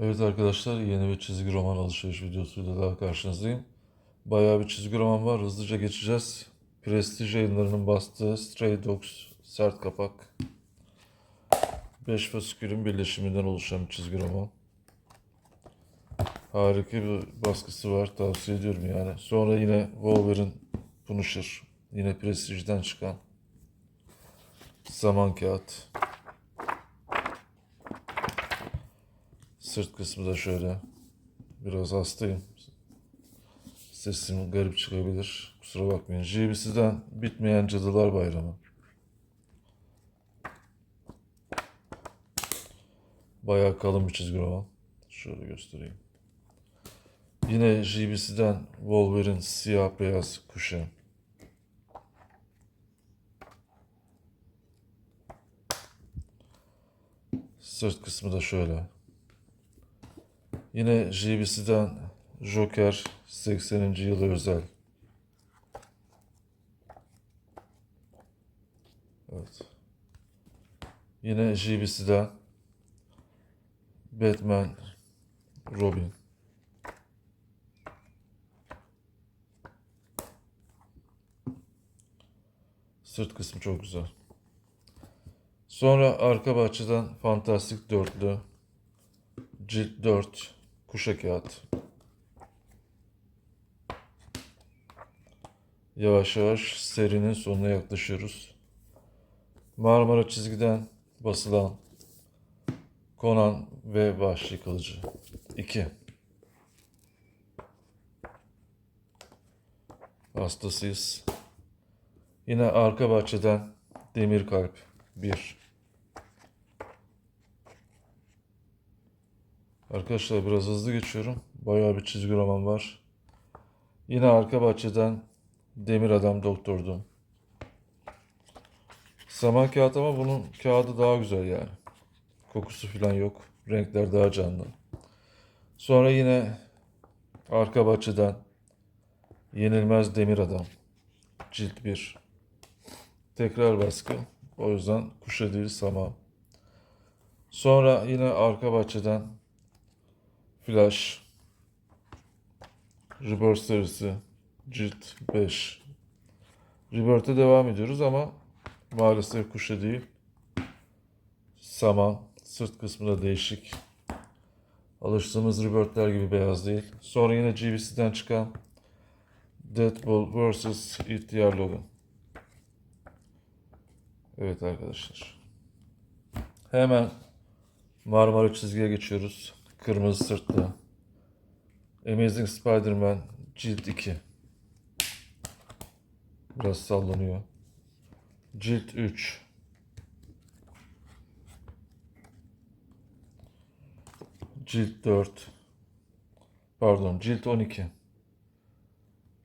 Evet arkadaşlar yeni bir çizgi roman alışveriş videosuyla daha karşınızdayım. Bayağı bir çizgi roman var. Hızlıca geçeceğiz. Prestige yayınlarının bastığı Stray Dogs sert kapak. 5 fasikülün birleşiminden oluşan bir çizgi roman. Harika bir baskısı var. Tavsiye ediyorum yani. Sonra yine Wolverine Punisher. Yine Prestige'den çıkan. Zaman kağıt. Sırt kısmı da şöyle. Biraz hastayım. Sesim garip çıkabilir. Kusura bakmayın. JBC'den bitmeyen Cadılar Bayramı. Bayağı kalın bir çizgi roman. Şöyle göstereyim. Yine JBC'den Wolverine siyah beyaz kuşu. Sırt kısmı da şöyle. Yine JBC'den Joker 80. yılı özel. Evet. Yine JBC'den Batman Robin. Sırt kısmı çok güzel. Sonra arka bahçeden Fantastik Dörtlü Cilt 4 Kuşa kağıt. Yavaş yavaş serinin sonuna yaklaşıyoruz. Marmara çizgiden basılan Conan ve Vahşi Kılıcı. 2. Hastasıyız. Yine arka bahçeden Demir Kalp 1. Arkadaşlar biraz hızlı geçiyorum. Bayağı bir çizgi roman var. Yine arka bahçeden Demir Adam Doktor'du. Saman kağıt ama bunun kağıdı daha güzel yani. Kokusu falan yok. Renkler daha canlı. Sonra yine arka bahçeden Yenilmez Demir Adam. Cilt 1. Tekrar baskı. O yüzden kuşa değil sama. Sonra yine arka bahçeden Flash Rebirth serisi cilt 5 Rebirth'e devam ediyoruz ama maalesef kuşa değil. Saman. Sırt kısmı da değişik. Alıştığımız Rebirth'ler gibi beyaz değil. Sonra yine GBC'den çıkan Deadpool vs. İhtiyar Logan. Evet arkadaşlar. Hemen Marmara çizgiye geçiyoruz. Kırmızı sırtlı. Amazing Spider-Man Cilt 2. Biraz sallanıyor. Cilt 3. Cilt 4. Pardon, cilt 12.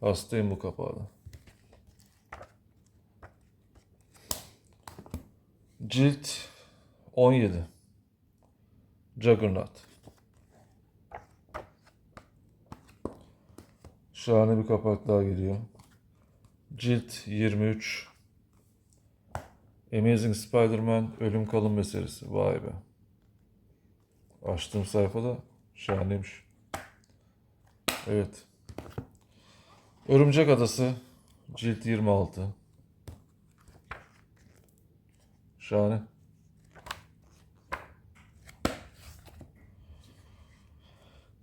Hastayım bu kapağda. Cilt 17. Juggernaut. Şahane bir kapak daha geliyor. Cilt 23. Amazing Spider-Man Ölüm Kalım Meselesi. Vay be. Açtığım sayfada şahaneymiş. Evet. Örümcek Adası. Cilt 26. Şahane.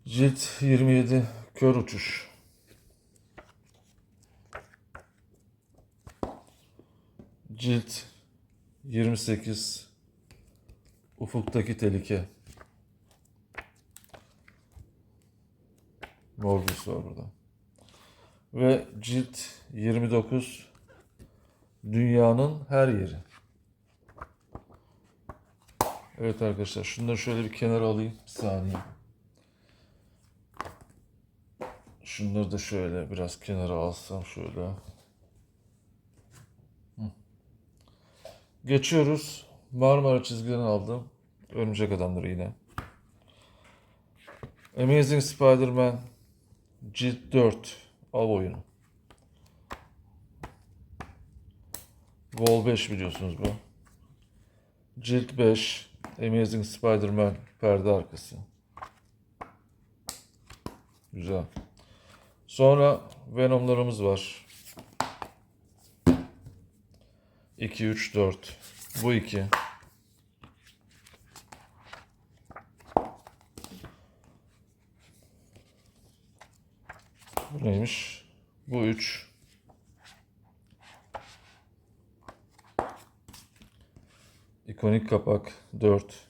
Cilt 27 Kör Uçuş. Cilt 28 Ufuktaki Tehlike. Morbius var burada. Ve cilt 29 Dünyanın her yeri. Evet arkadaşlar şunları şöyle bir kenara alayım. Bir saniye. Şunları da şöyle biraz kenara alsam şöyle. Geçiyoruz. Marmara çizgiden aldım. Örümcek adamları yine. Amazing Spider-Man Cilt 4 Av oyunu. Vol 5 biliyorsunuz bu. Cilt 5 Amazing Spider-Man perde arkası. Güzel. Sonra Venom'larımız var. 2, 3, 4. Bu 2. Bu neymiş? Bu 3. İkonik kapak 4.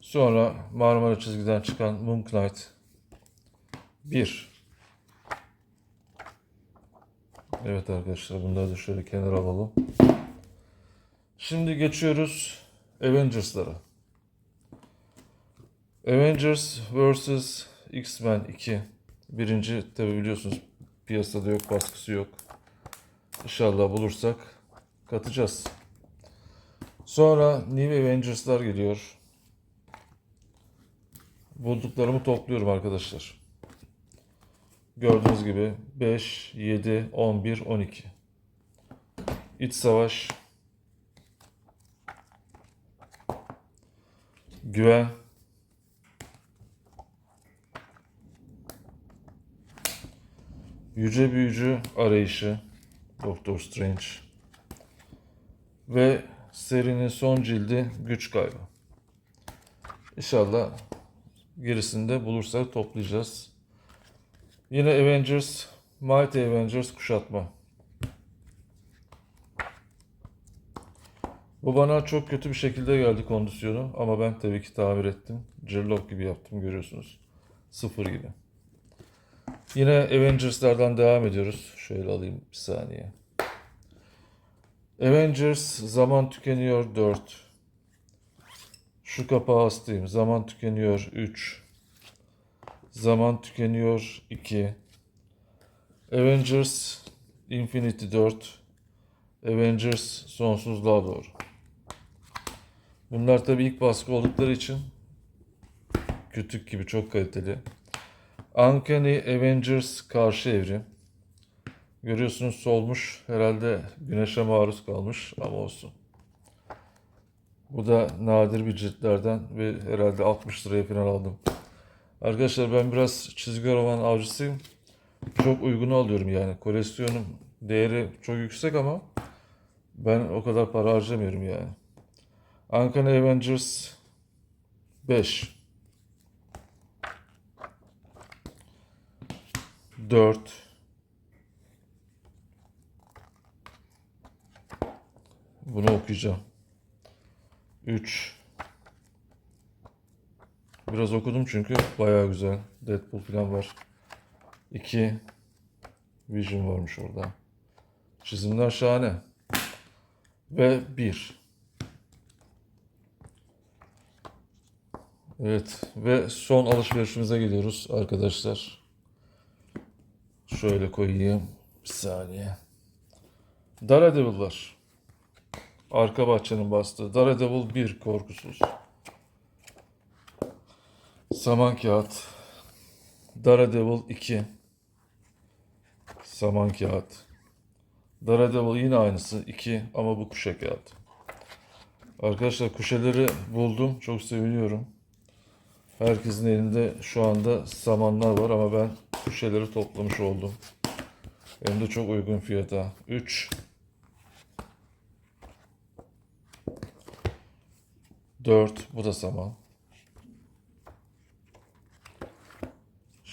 Sonra Marmara çizgiden çıkan Moon Knight 1. Evet arkadaşlar bunları da şöyle kenara alalım. Şimdi geçiyoruz Avengers'lara. Avengers vs. X-Men 2. Birinci tabi biliyorsunuz piyasada yok, baskısı yok. İnşallah bulursak katacağız. Sonra New Avengers'lar geliyor. Bulduklarımı topluyorum arkadaşlar. Gördüğünüz gibi 5, 7, 11, 12. İç savaş. Güven. Yüce Büyücü arayışı. Doctor Strange. Ve serinin son cildi güç kaybı. İnşallah gerisini de bulursak toplayacağız. Yine Avengers, Mighty Avengers kuşatma. Bu bana çok kötü bir şekilde geldi kondisyonu ama ben tabii ki tamir ettim. Cirlock gibi yaptım görüyorsunuz. Sıfır gibi. Yine Avengers'lardan devam ediyoruz. Şöyle alayım bir saniye. Avengers zaman tükeniyor 4. Şu kapağı astayım. Zaman tükeniyor 3. Zaman tükeniyor 2. Avengers Infinity 4. Avengers sonsuzluğa doğru. Bunlar tabii ilk baskı oldukları için kütük gibi çok kaliteli. Uncanny Avengers karşı evrim. Görüyorsunuz solmuş. Herhalde güneşe maruz kalmış ama olsun. Bu da nadir bir ciltlerden ve herhalde 60 liraya falan aldım. Arkadaşlar ben biraz çizgi roman avcısıyım. Çok uygun alıyorum yani. Koleksiyonum değeri çok yüksek ama ben o kadar para harcamıyorum yani. Uncanny Avengers 5 4 Bunu okuyacağım. 3 Biraz okudum çünkü bayağı güzel. Deadpool falan var. 2 Vision varmış orada. Çizimler şahane. Ve 1 Evet ve son alışverişimize geliyoruz arkadaşlar. Şöyle koyayım. Bir saniye. Daredevil'lar. Arka bahçenin bastığı. Daredevil 1 korkusuz. Saman kağıt. Daredevil 2. Saman kağıt. Daredevil yine aynısı 2 ama bu kuşa kağıt. Arkadaşlar kuşeleri buldum. Çok seviniyorum. Herkesin elinde şu anda samanlar var ama ben kuşeleri toplamış oldum. Hem de çok uygun fiyata. 3 4 bu da saman.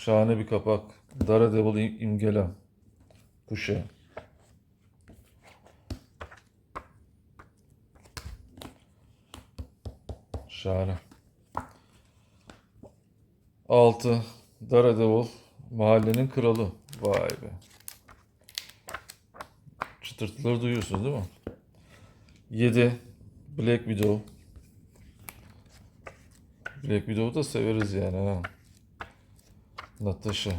Şahane bir kapak. Daredevil im- imgelem. Kuşe. Şahane. 6. Daredevil mahallenin kralı. Vay be. Çıtırtıları duyuyorsunuz değil mi? 7. Black Widow. Black Widow'u da severiz yani ha. Natasha.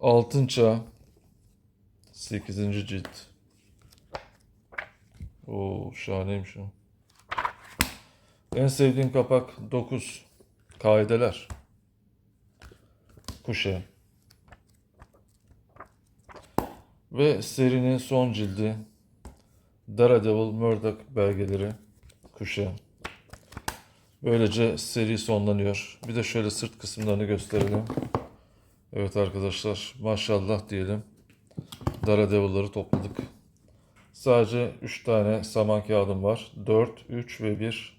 Altın Çağ. 8. cilt. Oo şahaneymiş o. En sevdiğim kapak 9. Kaideler. Kuşe. Ve serinin son cildi Daredevil Murdoch belgeleri. kuşa. Böylece seri sonlanıyor. Bir de şöyle sırt kısımlarını gösterelim. Evet arkadaşlar maşallah diyelim. Daredevil'ları topladık. Sadece 3 tane saman kağıdım var. 4, 3 ve 1.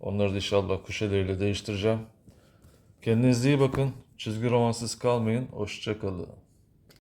Onları da inşallah kuşeleriyle değiştireceğim. Kendinize iyi bakın. Çizgi romansız kalmayın. Hoşçakalın.